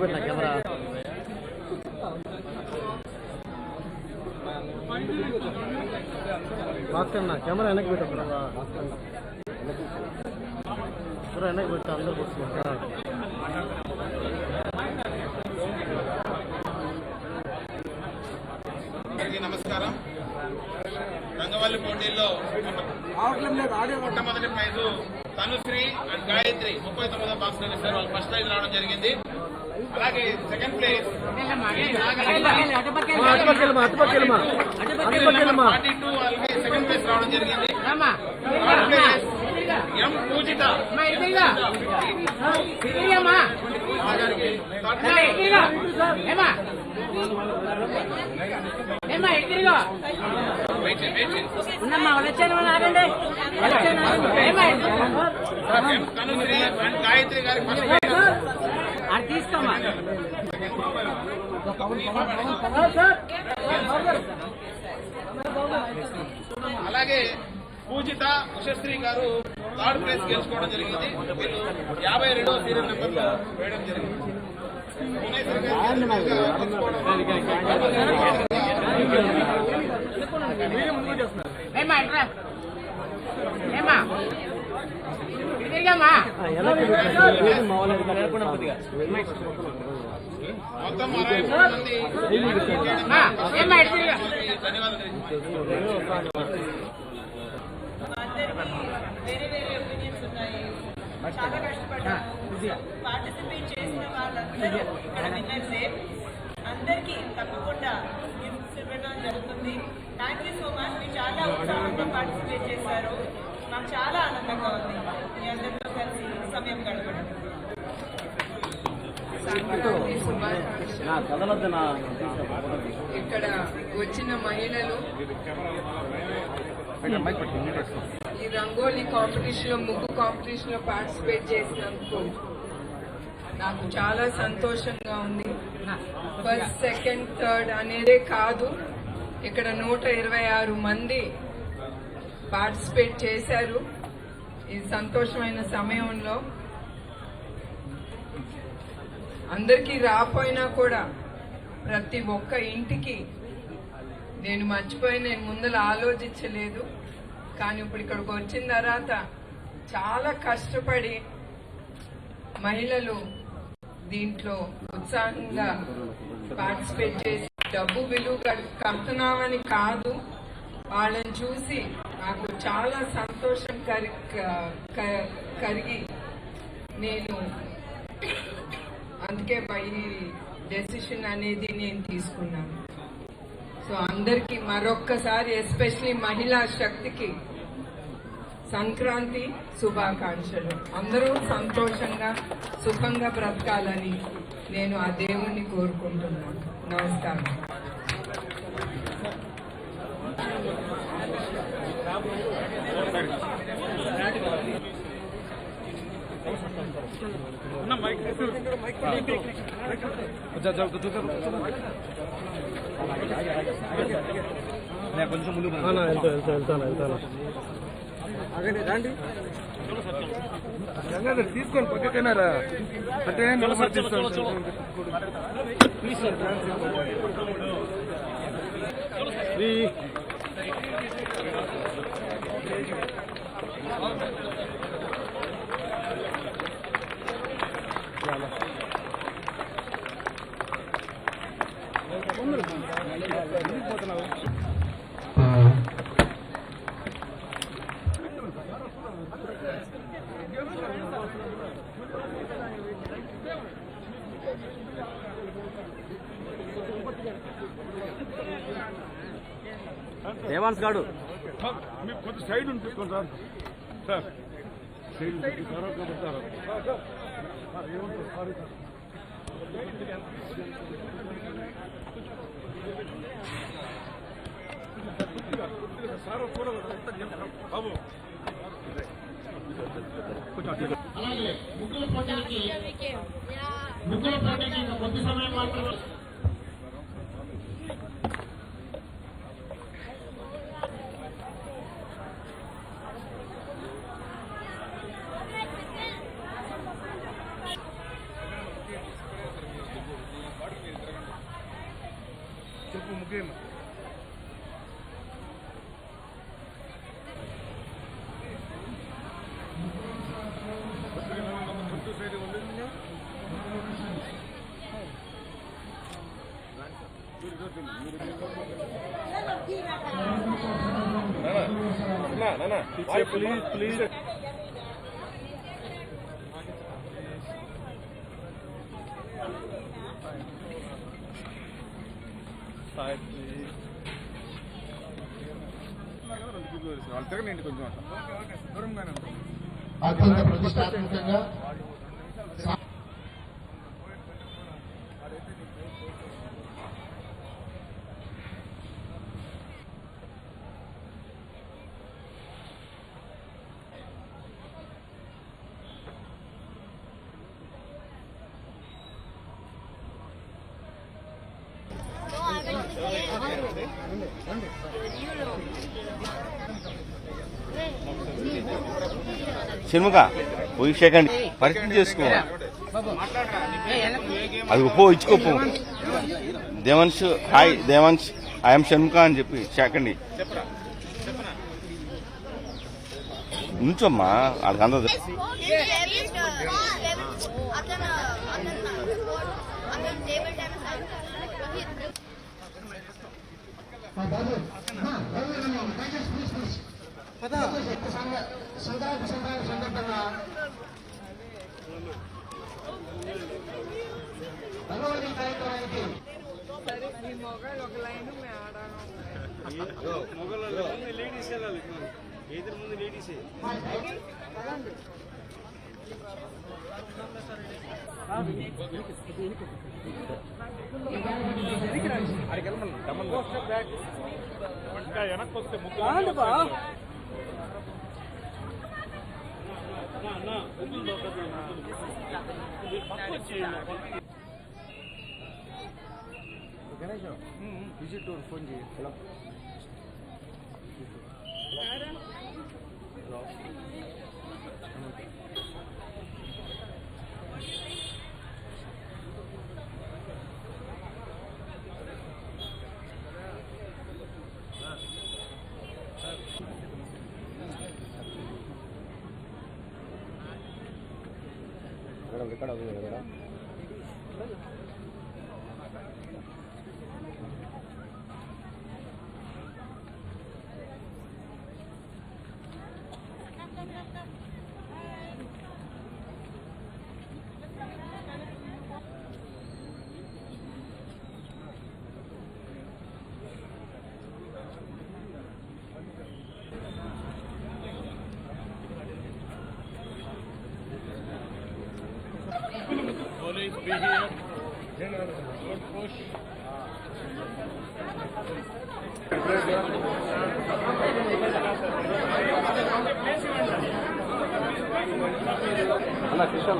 పెట్టిన కెమెరా. వెనక్కి పెట్టు ఒకరు వెనక్కి పెట్టు అందరు కూర్చున్నారు. నమస్కారం. రంగవల్లి పోటీల్లో మొట్టమొదటి ప్రైజు తనుశ్రీ అండ్ గాయత్రి ముప్పై తొమ్మిదో బాక్స్ ఇస్తారు వాళ్ళు ఫస్ట్ ప్రైజ్ రావడం జరిగింది. అలాగే సెకండ్ ప్లేస్ ఫార్టీ టూ వాళ్ళకి సెకండ్ ప్లేస్ రావడం జరిగింది. Third place M Poojitha. Third place wait చేయండి, ఉన్నమ్మా వచ్చాను ఆగండి అది తీసుకోమా అలాగే పూజిత ఉషశ్రీ గారు థర్డ్ ప్లేస్ గెలుచుకోవడం జరిగింది. వీళ్ళు యాభై రెండవ సీరియల్ నెంబర్లో వేయడం జరిగింది. భువనేశ్వర్ గారు చాలా కష్టపడ్డాము పార్టిసిపేట్ చేసిన వాళ్ళందరూ ఇక్కడ విన్నర్సే అందరికీ తప్పకుండా గిఫ్ట్స్ ఇవ్వడం జరుగుతుంది. థ్యాంక్ యూ సో మచ్ మీరు చాలా ఉత్సాహంగా పార్టిసిపేట్ చేశారు. నాకు చాలా ఆనందంగా ఉంది. మీ అందరితో కలిసి సమయం గడపడం. ఇక్కడ వచ్చిన మహిళలు ఈ రంగోలీ కాంపిటీషన్లో ముగ్గు కాంపిటీషన్లో పార్టిసిపేట్ చేసినందుకు నాకు చాలా సంతోషంగా ఉంది. ఫస్ట్ సెకండ్ థర్డ్ అనేదే కాదు. ఇక్కడ నూట ఇరవై ఆరు మంది పార్టిసిపేట్ చేశారు. ఈ సంతోషమైన సమయంలో అందరికీ రాపోయినా కూడా ప్రతి ఒక్క ఇంటికి నేను మర్చిపోయి నేను ముందర ఆలోచించలేదు. కానీ ఇప్పుడు ఇక్కడికి వచ్చిన తర్వాత చాలా కష్టపడి మహిళలు దీంట్లో ఉత్సాహంగా పార్టిసిపేట్ చేసి డబ్బు విలువ కట్- కడుతున్నామని కాదు. వాళ్ళని చూసి నాకు చాలా సంతోషం కరి క- కరిగి నేను అందుకే పై డెసిషన్ అనేది నేను తీసుకున్నాను. సో అందరికీ మరొక్కసారి ఎస్పెషలీ మహిళా శక్తికి సంక్రాంతి శుభాకాంక్షలు. అందరూ సంతోషంగా సుఖంగా బ్రతకాలని నేను ఆ దేవుణ్ణి కోరుకుంటున్నాను. నమస్కారం. కొంచెం ముందు వెళ్తా వెళ్తా వెళ్తాను వెళ్తాను తీసుకొని పక్కకైనారా అంటే శ్రీ దేవాన్స్ గాడు. మీకు కొంచెం సైడ్ ఉంటుంది సార్. సార్. సైడ్ ఉంటుంది సార్ ముగ్గుల పోటీలకి ముగ్గుల పోటీకి ఇంకా కొద్ది సమయం మాత్రమే. ప్లీజ్ ప్లీజ్ తిరగండి కొంచెం అత్యంత ప్రతిష్టాత్మకంగా షణ్ముఖ పోయి షేకండి పరిస్థితి చేసుకో అది పో ఇచ్చుకోపో దేవంశ్ హాయ్ దేవంశ్ ఐఎమ్ షణ్ముఖ అని చెప్పి షేకండి నుంచమ్మా అది అందదు సందర్భంగా భగవతి కార్యక్రమానికి లేడీస్ వెళ్ళాలి ముందు లేడీసే ఇంకా వెనక్కి వస్తే ముగ్గురు విజిట్ ఫోన్ చేయి హలో ఇక్కడ ఇక్కడ Police be here. Good push. అన్న కృష్ణ